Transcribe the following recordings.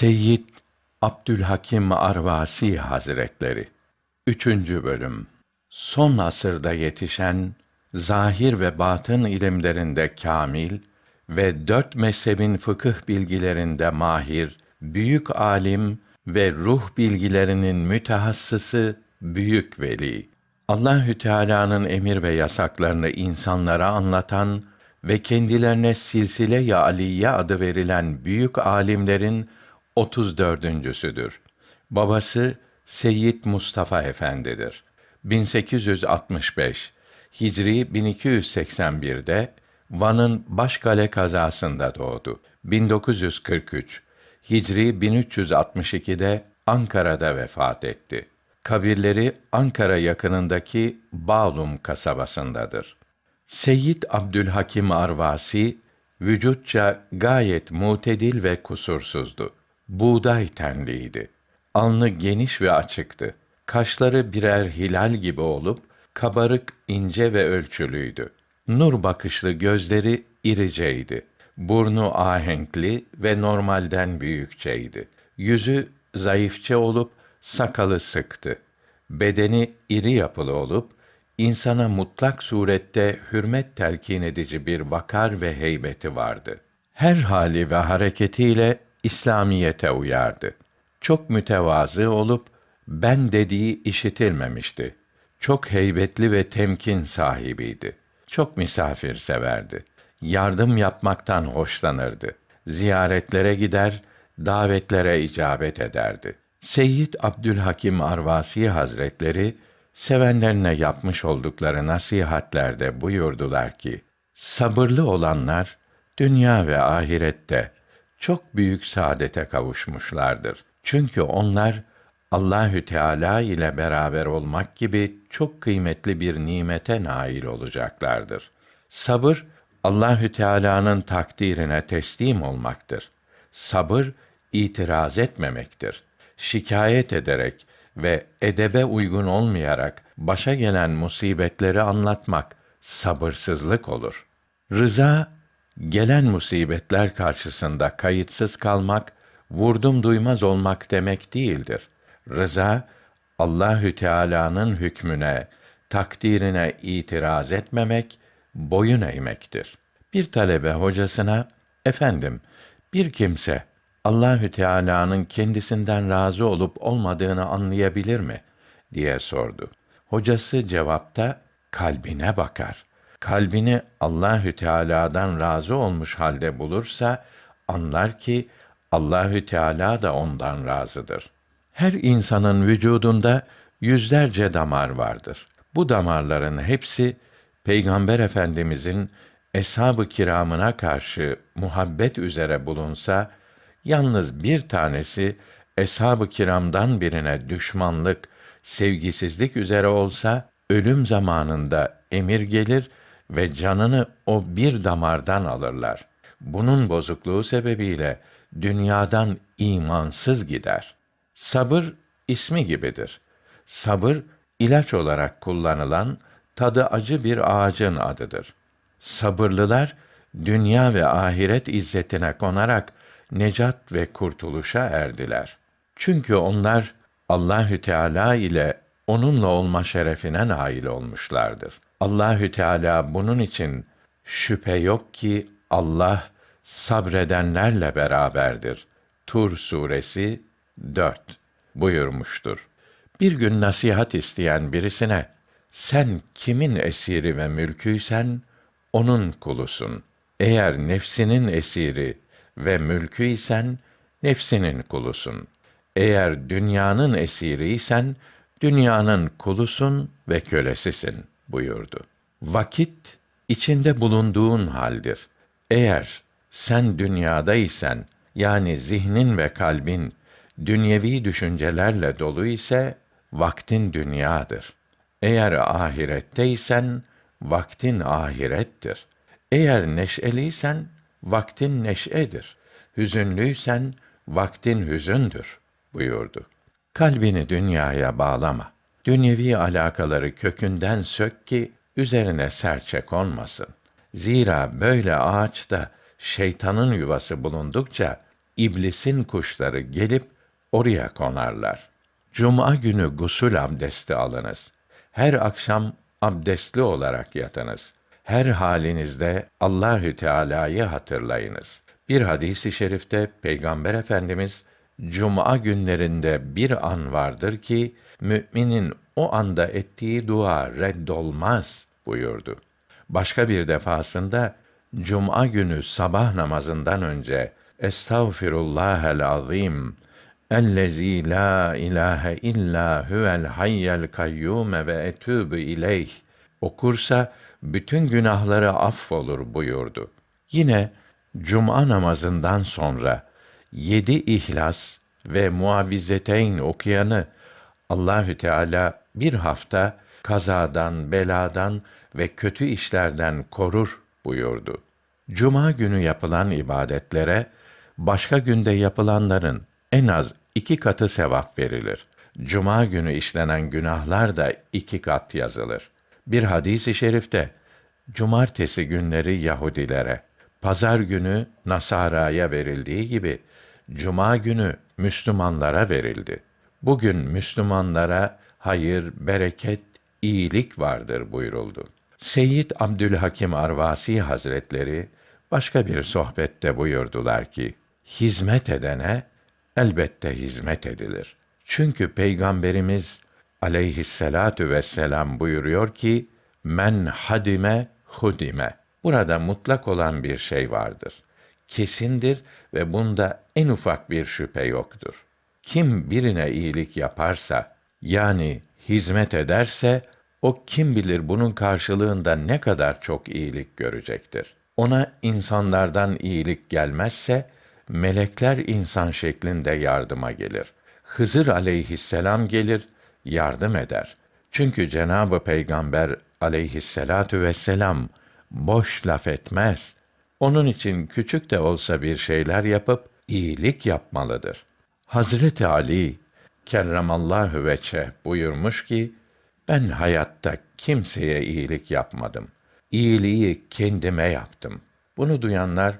Seyyid Abdülhakim Arvasi Hazretleri 3. bölüm Son asırda yetişen zahir ve batın ilimlerinde kamil ve dört mezhebin fıkıh bilgilerinde mahir, büyük alim ve ruh bilgilerinin mütehassısı büyük veli. Allahü Teala'nın emir ve yasaklarını insanlara anlatan ve kendilerine silsile-i aliye adı verilen büyük alimlerin 34.südür. Babası Seyyid Mustafa Efendidir. 1865 Hicri 1281'de Van'ın Başkale kazasında doğdu. 1943 Hicri 1362'de Ankara'da vefat etti. Kabirleri Ankara yakınındaki Bağlum kasabasındadır. Seyyid Abdülhakim Arvasi vücutça gayet mutedil ve kusursuzdu. Buğday tenliydi. Alnı geniş ve açıktı. Kaşları birer hilal gibi olup kabarık, ince ve ölçülüydü. Nur bakışlı gözleri iriceydi. Burnu ahenkli ve normalden büyükçeydi. Yüzü zayıfça olup sakalı sıktı. Bedeni iri yapılı olup insana mutlak surette hürmet telkin edici bir vakar ve heybeti vardı. Her hali ve hareketiyle İslamiyete uyardı. Çok mütevazı olup ben dediği işitilmemişti. Çok heybetli ve temkin sahibiydi. Çok misafir severdi. Yardım yapmaktan hoşlanırdı. Ziyaretlere gider, davetlere icabet ederdi. Seyyid Abdülhakim Arvasi Hazretleri sevenlerine yapmış oldukları nasihatlerde buyurdular ki: Sabırlı olanlar dünya ve ahirette çok büyük saadete kavuşmuşlardır. Çünkü onlar Allahü Teala ile beraber olmak gibi çok kıymetli bir nimete nail olacaklardır. Sabır Allahü Teala'nın takdirine teslim olmaktır. Sabır itiraz etmemektir. Şikayet ederek ve edebe uygun olmayarak başa gelen musibetleri anlatmak sabırsızlık olur. Rıza gelen musibetler karşısında kayıtsız kalmak, vurdum duymaz olmak demek değildir. Rıza Allahü Teala'nın hükmüne, takdirine itiraz etmemek, boyun eğmektir. Bir talebe hocasına, efendim, bir kimse Allahü Teala'nın kendisinden razı olup olmadığını anlayabilir mi diye sordu. Hocası cevapta kalbine bakar. Kalbini Allahü Teala'dan razı olmuş halde bulursa anlar ki Allahü Teala da ondan razıdır. Her insanın vücudunda yüzlerce damar vardır. Bu damarların hepsi Peygamber Efendimizin eshab-ı kiramına karşı muhabbet üzere bulunsa Yalnız bir tanesi eshab-ı kiramdan birine düşmanlık, sevgisizlik üzere olsa ölüm zamanında emir gelir ve canını o bir damardan alırlar. Bunun bozukluğu sebebiyle dünyadan imansız gider. Sabır ismi gibidir. Sabır ilaç olarak kullanılan tadı acı bir ağacın adıdır. Sabırlılar dünya ve ahiret izzetine konarak necat ve kurtuluşa erdiler. Çünkü onlar Allahü Teala ile onunla olma şerefine nail olmuşlardır. Allahü Teala bunun için şüphe yok ki Allah sabredenlerle beraberdir. Tur suresi 4 buyurmuştur. Bir gün nasihat isteyen birisine sen kimin esiri ve mülküysen onun kulusun. Eğer nefsinin esiri ve mülkü isen nefsinin kulusun. Eğer dünyanın esiriysen dünyanın kulusun ve kölesisin buyurdu. Vakit içinde bulunduğun haldir. Eğer sen dünyadaysan yani zihnin ve kalbin dünyevi düşüncelerle dolu ise vaktin dünyadır. Eğer ahiretteysen vaktin ahirettir. Eğer neşeliysen vaktin neşedir. Hüzünlüysen vaktin hüzündür buyurdu. Kalbini dünyaya bağlama. Dünyevi alakaları kökünden sök ki üzerine serçe konmasın. Zira böyle ağaçta şeytanın yuvası bulundukça iblisin kuşları gelip oraya konarlar. Cuma günü gusül abdesti alınız. Her akşam abdestli olarak yatınız. Her halinizde Allahü Teala'yı hatırlayınız. Bir hadisi şerifte Peygamber Efendimiz cuma günlerinde bir an vardır ki müminin o anda ettiği dua reddolmaz buyurdu. Başka bir defasında cuma günü sabah namazından önce Estağfirullahel azim ellezî la ilahe illa huvel hayyel kayyum ve etûbü ileyh okursa bütün günahları affolur buyurdu. Yine cuma namazından sonra yedi ihlas ve muavizeteyn okuyanı Allahü Teala bir hafta kazadan, beladan ve kötü işlerden korur buyurdu. Cuma günü yapılan ibadetlere başka günde yapılanların en az iki katı sevap verilir. Cuma günü işlenen günahlar da iki kat yazılır. Bir hadisi şerifte cumartesi günleri Yahudilere, pazar günü Nasara'ya verildiği gibi cuma günü Müslümanlara verildi. Bugün Müslümanlara hayır, bereket, iyilik vardır buyuruldu. Seyyid Abdülhakim Arvasi Hazretleri başka bir sohbette buyurdular ki: Hizmet edene elbette hizmet edilir. Çünkü peygamberimiz aleyhisselatu vesselam buyuruyor ki: Men hadime hudime. Burada mutlak olan bir şey vardır. Kesindir ve bunda en ufak bir şüphe yoktur. Kim birine iyilik yaparsa, yani hizmet ederse, o kim bilir bunun karşılığında ne kadar çok iyilik görecektir. Ona insanlardan iyilik gelmezse, melekler insan şeklinde yardıma gelir. Hızır aleyhisselam gelir, yardım eder. Çünkü Cenabı Peygamber aleyhisselatu vesselam boş laf etmez. Onun için küçük de olsa bir şeyler yapıp iyilik yapmalıdır. Hazreti Ali kerramallahu veçe buyurmuş ki ben hayatta kimseye iyilik yapmadım. İyiliği kendime yaptım. Bunu duyanlar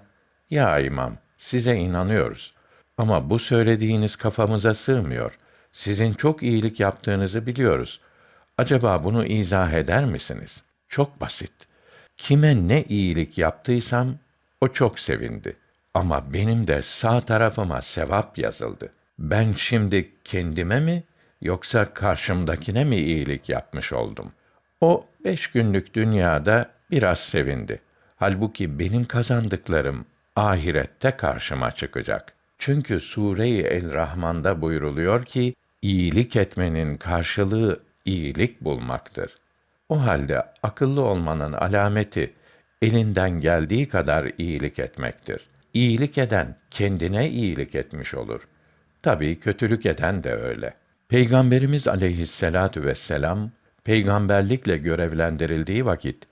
ya imam size inanıyoruz ama bu söylediğiniz kafamıza sığmıyor. Sizin çok iyilik yaptığınızı biliyoruz. Acaba bunu izah eder misiniz? Çok basit. Kime ne iyilik yaptıysam o çok sevindi. Ama benim de sağ tarafıma sevap yazıldı. Ben şimdi kendime mi yoksa karşımdakine mi iyilik yapmış oldum? O beş günlük dünyada biraz sevindi. Halbuki benim kazandıklarım ahirette karşıma çıkacak. Çünkü Sure-i El-Rahman'da buyruluyor ki, iyilik etmenin karşılığı iyilik bulmaktır. O halde akıllı olmanın alameti elinden geldiği kadar iyilik etmektir. İyilik eden kendine iyilik etmiş olur. Tabii kötülük eden de öyle. Peygamberimiz aleyhisselatu vesselam peygamberlikle görevlendirildiği vakit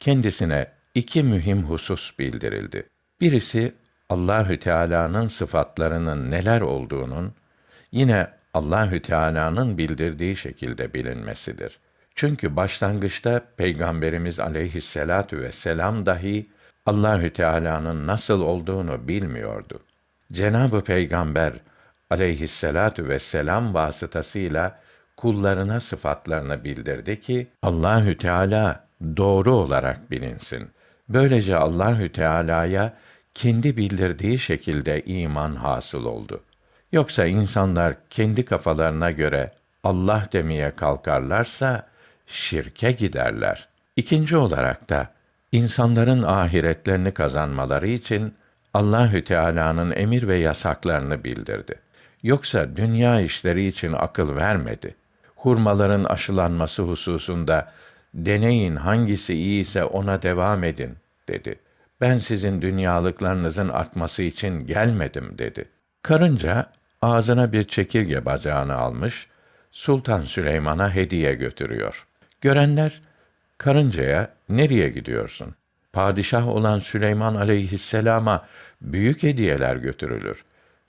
kendisine iki mühim husus bildirildi. Birisi Allahü Teala'nın sıfatlarının neler olduğunun yine Allahü Teala'nın bildirdiği şekilde bilinmesidir. Çünkü başlangıçta Peygamberimiz aleyhisselatu vesselam dahi Allahü Teala'nın nasıl olduğunu bilmiyordu. Cenabı Peygamber aleyhisselatu vesselam vasıtasıyla kullarına sıfatlarını bildirdi ki Allahü Teala doğru olarak bilinsin. Böylece Allahü Teala'ya kendi bildirdiği şekilde iman hasıl oldu. Yoksa insanlar kendi kafalarına göre Allah demeye kalkarlarsa şirke giderler. İkinci olarak da insanların ahiretlerini kazanmaları için Allahü Teala'nın emir ve yasaklarını bildirdi. Yoksa dünya işleri için akıl vermedi. Hurmaların aşılanması hususunda deneyin hangisi iyiyse ona devam edin dedi. Ben sizin dünyalıklarınızın artması için gelmedim dedi. Karınca ağzına bir çekirge bacağını almış, Sultan Süleyman'a hediye götürüyor. Görenler karıncaya nereye gidiyorsun? Padişah olan Süleyman aleyhisselama büyük hediyeler götürülür.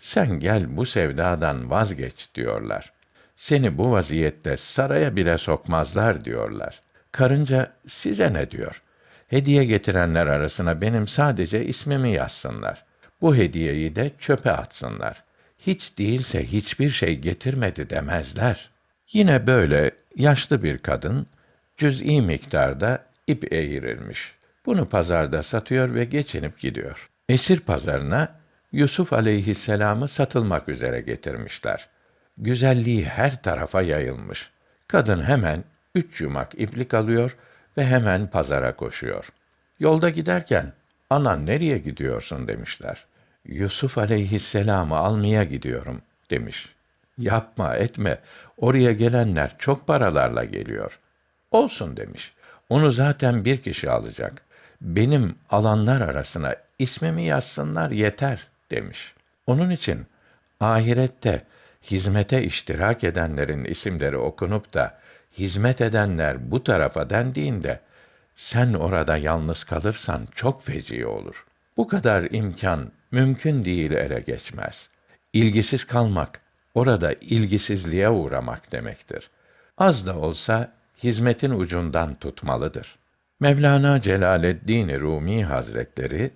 Sen gel bu sevdadan vazgeç diyorlar. Seni bu vaziyette saraya bile sokmazlar diyorlar. Karınca size ne diyor? Hediye getirenler arasına benim sadece ismimi yazsınlar. Bu hediyeyi de çöpe atsınlar. Hiç değilse hiçbir şey getirmedi demezler. Yine böyle yaşlı bir kadın cüz'i miktarda ip eğirilmiş. Bunu pazarda satıyor ve geçinip gidiyor. Esir pazarına Yusuf aleyhisselamı satılmak üzere getirmişler. Güzelliği her tarafa yayılmış. Kadın hemen üç yumak iplik alıyor ve hemen pazara koşuyor. Yolda giderken, anan nereye gidiyorsun demişler. Yusuf aleyhisselamı almaya gidiyorum demiş. Yapma etme, oraya gelenler çok paralarla geliyor. Olsun demiş. Onu zaten bir kişi alacak. Benim alanlar arasına ismimi yazsınlar yeter demiş. Onun için ahirette hizmete iştirak edenlerin isimleri okunup da hizmet edenler bu tarafa dendiğinde sen orada yalnız kalırsan çok feci olur. Bu kadar imkan mümkün değil ele geçmez. İlgisiz kalmak orada ilgisizliğe uğramak demektir. Az da olsa hizmetin ucundan tutmalıdır. Mevlana Celaleddin Rumi Hazretleri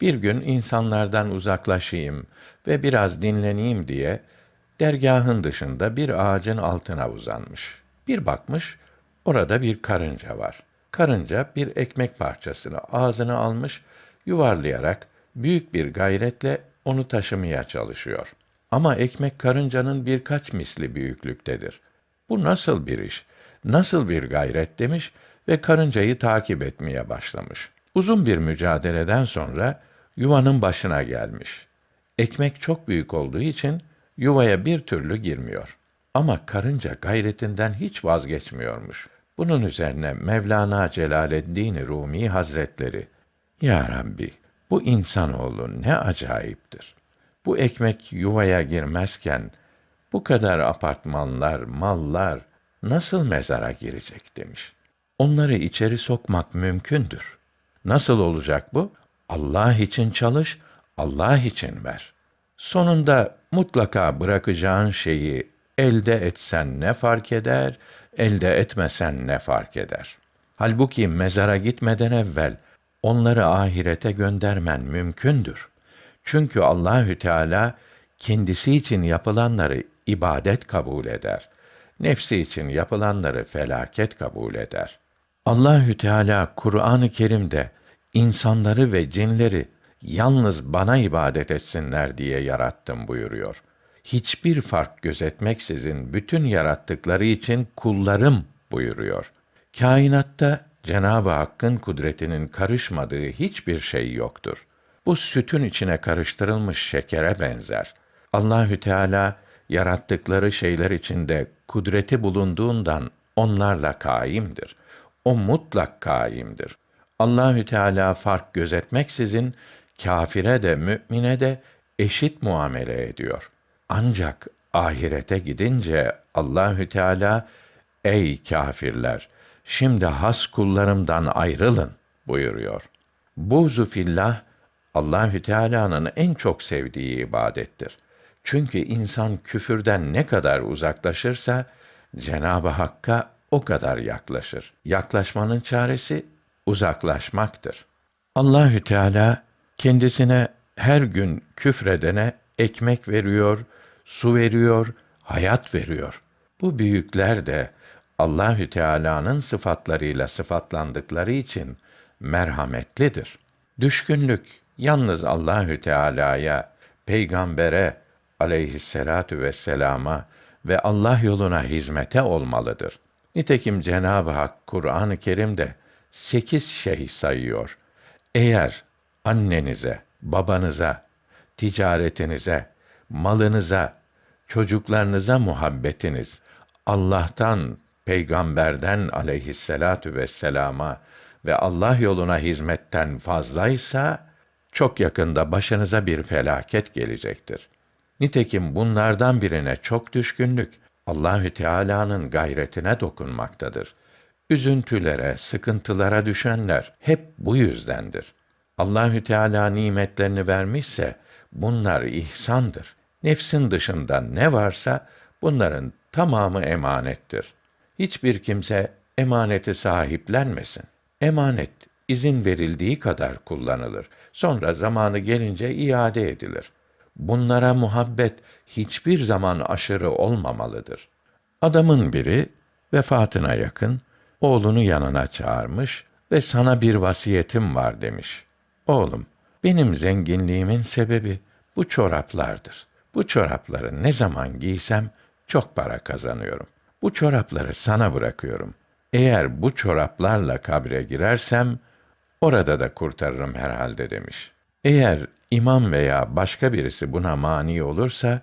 bir gün insanlardan uzaklaşayım ve biraz dinleneyim diye dergahın dışında bir ağacın altına uzanmış. Bir bakmış, orada bir karınca var. Karınca bir ekmek parçasını ağzına almış, yuvarlayarak büyük bir gayretle onu taşımaya çalışıyor. Ama ekmek karıncanın birkaç misli büyüklüktedir. Bu nasıl bir iş? Nasıl bir gayret demiş ve karıncayı takip etmeye başlamış. Uzun bir mücadeleden sonra yuvanın başına gelmiş. Ekmek çok büyük olduğu için yuvaya bir türlü girmiyor. Ama karınca gayretinden hiç vazgeçmiyormuş. Bunun üzerine Mevlana Celaleddin Rumi Hazretleri, Ya Rabbi, bu insanoğlu ne acayiptir. Bu ekmek yuvaya girmezken, bu kadar apartmanlar, mallar nasıl mezara girecek demiş. Onları içeri sokmak mümkündür. Nasıl olacak bu? Allah için çalış, Allah için ver. Sonunda mutlaka bırakacağın şeyi elde etsen ne fark eder, elde etmesen ne fark eder? Halbuki mezara gitmeden evvel onları ahirete göndermen mümkündür. Çünkü Allahü Teala kendisi için yapılanları ibadet kabul eder. Nefsi için yapılanları felaket kabul eder. Allahü Teala Kur'an-ı Kerim'de insanları ve cinleri yalnız bana ibadet etsinler diye yarattım buyuruyor. Hiçbir fark gözetmeksizin bütün yarattıkları için kullarım buyuruyor. Kainatta Cenab-ı Hakk'ın kudretinin karışmadığı hiçbir şey yoktur. Bu sütün içine karıştırılmış şekere benzer. Allahü Teala yarattıkları şeyler içinde kudreti bulunduğundan onlarla kaimdir. O mutlak kaimdir. Allahü Teala fark gözetmeksizin kâfire de mümine de eşit muamele ediyor. Ancak ahirete gidince Allahü Teala ey kâfirler şimdi has kullarımdan ayrılın buyuruyor. Buzu fillah Allahü Teala'nın en çok sevdiği ibadettir. Çünkü insan küfürden ne kadar uzaklaşırsa Cenab-ı Hakk'a o kadar yaklaşır. Yaklaşmanın çaresi uzaklaşmaktır. Allahü Teala kendisine her gün küfredene ekmek veriyor, su veriyor, hayat veriyor. Bu büyükler de Allahü Teala'nın sıfatlarıyla sıfatlandıkları için merhametlidir. Düşkünlük yalnız Allahü Teala'ya, peygambere aleyhisselatu vesselama ve Allah yoluna hizmete olmalıdır. Nitekim Cenab-ı Hak Kur'an-ı Kerim'de sekiz şey sayıyor. Eğer annenize, babanıza, ticaretinize, malınıza, çocuklarınıza muhabbetiniz Allah'tan, peygamberden aleyhisselatu vesselama ve Allah yoluna hizmetten fazlaysa çok yakında başınıza bir felaket gelecektir. Nitekim bunlardan birine çok düşkünlük Allahü Teala'nın gayretine dokunmaktadır. Üzüntülere, sıkıntılara düşenler hep bu yüzdendir. Allahü Teala nimetlerini vermişse bunlar ihsandır. Nefsin dışında ne varsa bunların tamamı emanettir. Hiçbir kimse emaneti sahiplenmesin. Emanet izin verildiği kadar kullanılır. Sonra zamanı gelince iade edilir. Bunlara muhabbet hiçbir zaman aşırı olmamalıdır. Adamın biri vefatına yakın oğlunu yanına çağırmış ve sana bir vasiyetim var demiş. Oğlum, benim zenginliğimin sebebi bu çoraplardır. Bu çorapları ne zaman giysem çok para kazanıyorum. Bu çorapları sana bırakıyorum. Eğer bu çoraplarla kabre girersem orada da kurtarırım herhalde demiş. Eğer imam veya başka birisi buna mani olursa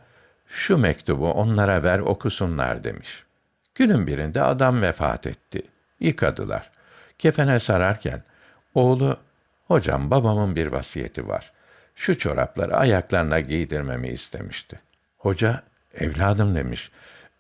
şu mektubu onlara ver okusunlar demiş. Günün birinde adam vefat etti. Yıkadılar. Kefene sararken oğlu hocam babamın bir vasiyeti var. Şu çorapları ayaklarına giydirmemi istemişti. Hoca evladım demiş.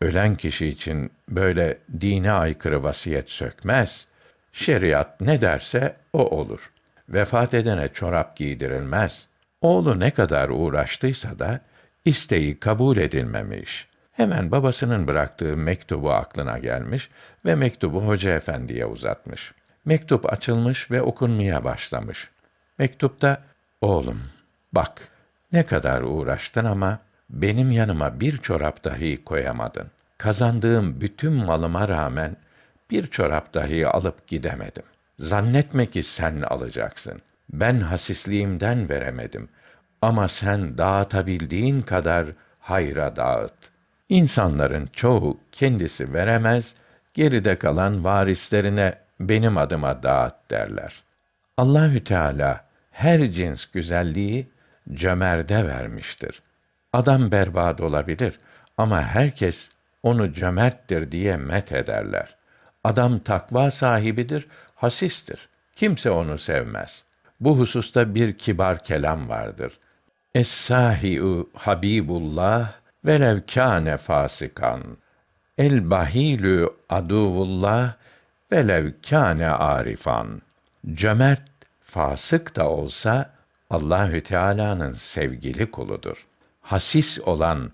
Ölen kişi için böyle dine aykırı vasiyet sökmez. Şeriat ne derse o olur. Vefat edene çorap giydirilmez. Oğlu ne kadar uğraştıysa da isteği kabul edilmemiş. Hemen babasının bıraktığı mektubu aklına gelmiş ve mektubu hoca efendiye uzatmış. Mektup açılmış ve okunmaya başlamış. Mektupta, oğlum bak ne kadar uğraştın ama benim yanıma bir çorap dahi koyamadın. Kazandığım bütün malıma rağmen bir çorap dahi alıp gidemedim. Zannetme ki sen alacaksın. Ben hasisliğimden veremedim. Ama sen dağıtabildiğin kadar hayra dağıt. İnsanların çoğu kendisi veremez, geride kalan varislerine benim adıma dağıt derler. Allahü Teala her cins güzelliği cömerde vermiştir. Adam berbat olabilir ama herkes onu cömerttir diye met ederler. Adam takva sahibidir, hasistir. Kimse onu sevmez. Bu hususta bir kibar kelam vardır. Es-sahi'u Habibullah velev kâne fasikan. El bahilü aduvullah velev kâne arifan. Cömert fasık da olsa Allahü Teala'nın sevgili kuludur. Hasis olan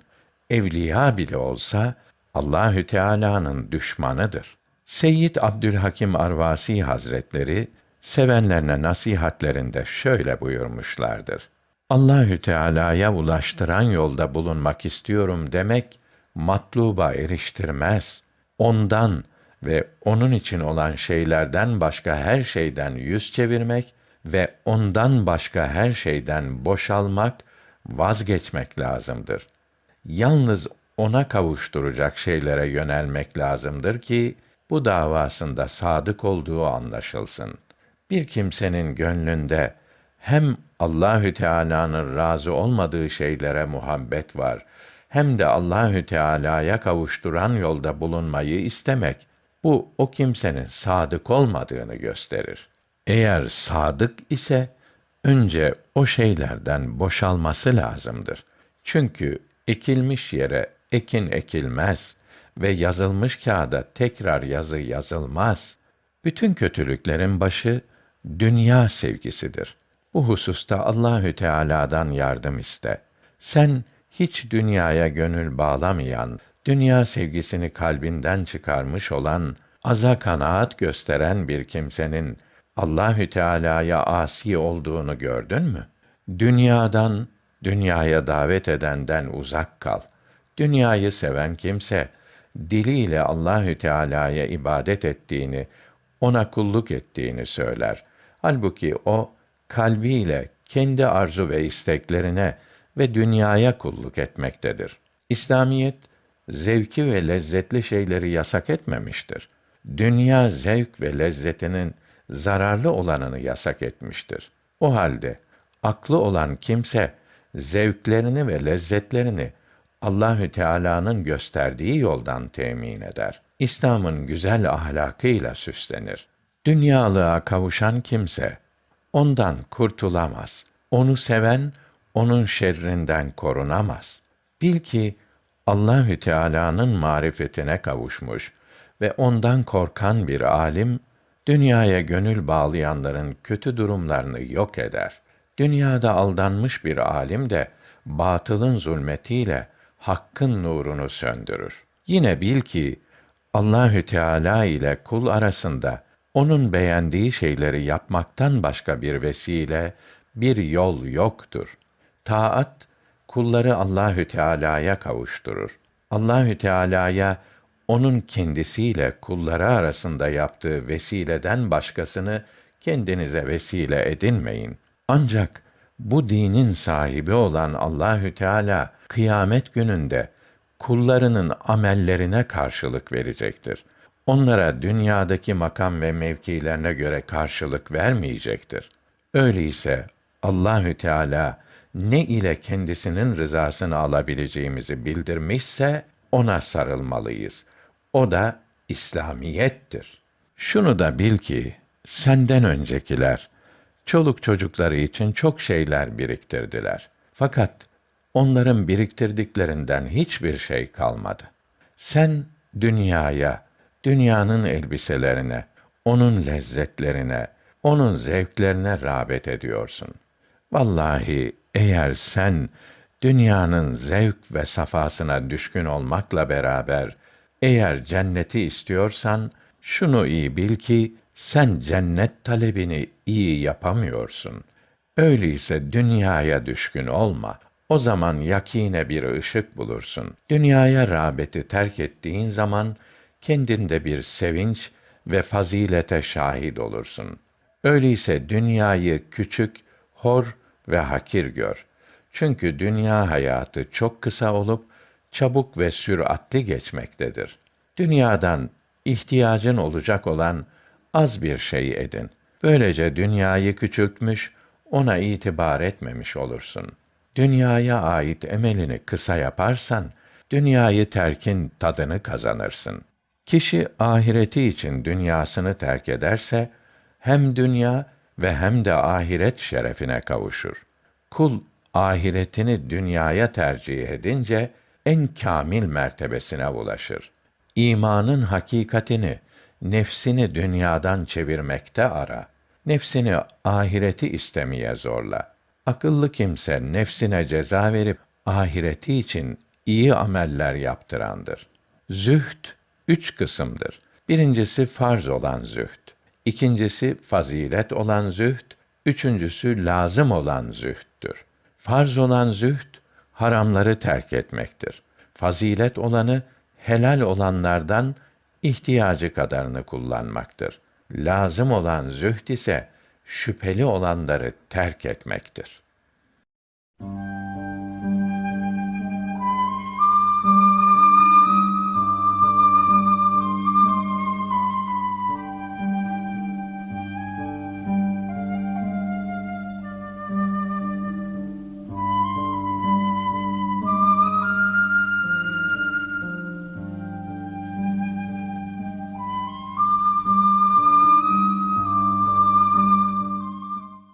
evliya bile olsa Allahü Teala'nın düşmanıdır. Seyyid Abdülhakim Arvasi Hazretleri sevenlerine nasihatlerinde şöyle buyurmuşlardır. Allahü Teala'ya ulaştıran yolda bulunmak istiyorum demek matluba eriştirmez. Ondan ve onun için olan şeylerden başka her şeyden yüz çevirmek ve ondan başka her şeyden boşalmak, vazgeçmek lazımdır. Yalnız ona kavuşturacak şeylere yönelmek lazımdır ki bu davasında sadık olduğu anlaşılsın. Bir kimsenin gönlünde hem Allahü Teala'nın razı olmadığı şeylere muhabbet var, hem de Allahü Teala'ya kavuşturan yolda bulunmayı istemek, bu o kimsenin sadık olmadığını gösterir. Eğer sadık ise önce o şeylerden boşalması lazımdır. Çünkü ekilmiş yere ekin ekilmez ve yazılmış kağıda tekrar yazı yazılmaz. Bütün kötülüklerin başı dünya sevgisidir. Bu hususta Allahü Teala'dan yardım iste. Sen hiç dünyaya gönül bağlamayan, dünya sevgisini kalbinden çıkarmış olan, aza kanaat gösteren bir kimsenin Allahü Teala'ya asi olduğunu gördün mü? Dünyadan, dünyaya davet edenden uzak kal. Dünyayı seven kimse diliyle Allahü Teala'ya ibadet ettiğini, ona kulluk ettiğini söyler. Halbuki o kalbiyle kendi arzu ve isteklerine ve dünyaya kulluk etmektedir. İslamiyet zevki ve lezzetli şeyleri yasak etmemiştir. Dünya zevk ve lezzetinin zararlı olanını yasak etmiştir. O halde aklı olan kimse zevklerini ve lezzetlerini Allahü Teala'nın gösterdiği yoldan temin eder. İslam'ın güzel ahlakıyla süslenir. Dünyalığa kavuşan kimse ondan kurtulamaz. Onu seven onun şerrinden korunamaz. Bil ki Allahü Teala'nın marifetine kavuşmuş ve ondan korkan bir alim dünyaya gönül bağlayanların kötü durumlarını yok eder. Dünyada aldanmış bir alim de batılın zulmetiyle hakkın nurunu söndürür. Yine bil ki Allahü Teala ile kul arasında onun beğendiği şeyleri yapmaktan başka bir vesile, bir yol yoktur. Taat kulları Allahü Teala'ya kavuşturur. Allahü Teala'ya onun kendisiyle kulları arasında yaptığı vesileden başkasını kendinize vesile edinmeyin. Ancak bu dinin sahibi olan Allahü Teala kıyamet gününde kullarının amellerine karşılık verecektir. Onlara dünyadaki makam ve mevkilerine göre karşılık vermeyecektir. Öyleyse Allahü Teala ne ile kendisinin rızasını alabileceğimizi bildirmişse ona sarılmalıyız. O da İslamiyettir. Şunu da bil ki senden öncekiler çoluk çocukları için çok şeyler biriktirdiler. Fakat onların biriktirdiklerinden hiçbir şey kalmadı. Sen dünyaya, dünyanın elbiselerine, onun lezzetlerine, onun zevklerine rağbet ediyorsun. Vallahi eğer sen dünyanın zevk ve safasına düşkün olmakla beraber eğer cenneti istiyorsan şunu iyi bil ki sen cennet talebini iyi yapamıyorsun. Öyleyse dünyaya düşkün olma. O zaman yakine bir ışık bulursun. Dünyaya rağbeti terk ettiğin zaman kendinde bir sevinç ve fazilete şahit olursun. Öyleyse dünyayı küçük, hor ve hakir gör. Çünkü dünya hayatı çok kısa olup çabuk ve süratli geçmektedir. Dünyadan ihtiyacın olacak olan az bir şey edin. Böylece dünyayı küçültmüş, ona itibar etmemiş olursun. Dünyaya ait emelini kısa yaparsan, dünyayı terkin tadını kazanırsın. Kişi ahireti için dünyasını terk ederse, hem dünya ve hem de ahiret şerefine kavuşur. Kul ahiretini dünyaya tercih edince en kamil mertebesine ulaşır. İmanın hakikatini nefsini dünyadan çevirmekte ara. Nefsini ahireti istemeye zorla. Akıllı kimse nefsine ceza verip ahireti için iyi ameller yaptırandır. Zühd üç kısımdır. Birincisi farz olan zühd. İkincisi fazilet olan zühd. Üçüncüsü lazım olan zühddür. Farz olan zühd, haramları terk etmektir. Fazilet olanı, helal olanlardan ihtiyacı kadarını kullanmaktır. Lazım olan zühd ise şüpheli olanları terk etmektir.